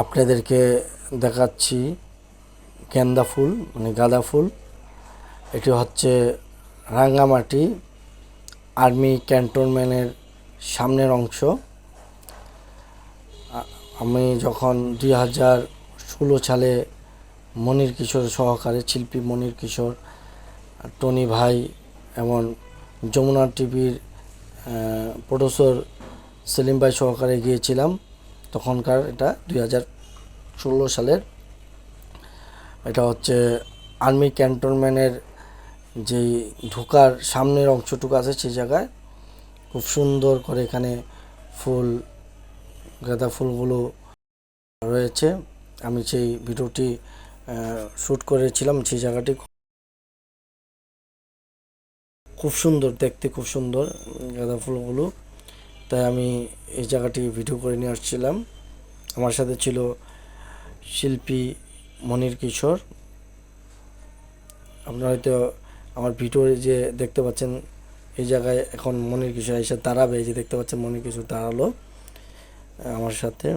আপনাদেরকে দেখাচ্ছি গেন্দা ফুল মানে গাঁদা ফুল। এটি হচ্ছে রাঙ্গামাটি আর্মি ক্যান্টনমেন্টের সামনের অংশ। আমি যখন দুই হাজার ষোলো সালে মনির কিশোর সহকারে, শিল্পী মনির কিশোর, টনি ভাই এবং যমুনা টিভির প্রডিউসর সেলিম ভাই সহকারে গিয়েছিলাম। তখনকার এটা দুই হাজার ষোলো সালের। এটা হচ্ছে আর্মি ক্যান্টনমেন্টের যেই ঢোকার সামনের অংশটুকু আছে সেই জায়গায়। খুব সুন্দর করে এখানে ফুল, গাঁদা ফুলগুলো রয়েছে। আমি সেই ভিডিওটি শ্যুট করেছিলাম, সেই জায়গাটি খুব সুন্দর, দেখতে খুব সুন্দর, গাঁদা ফুলগুলো। তাই আমি এই জায়গাটি ভিডিও করে নিয়ে আসছিলাম। আমার সাথে ছিল শিল্পী মনির কিশোর। আপনারা হয়তো আমার ভিডিও যে দেখতে পাচ্ছেন, এই জায়গায় এখন মনির কিশোর এসে দাঁড়াবে, এই যে দেখতে পাচ্ছেন মনির কিশোর দাঁড়াল আমার সাথে।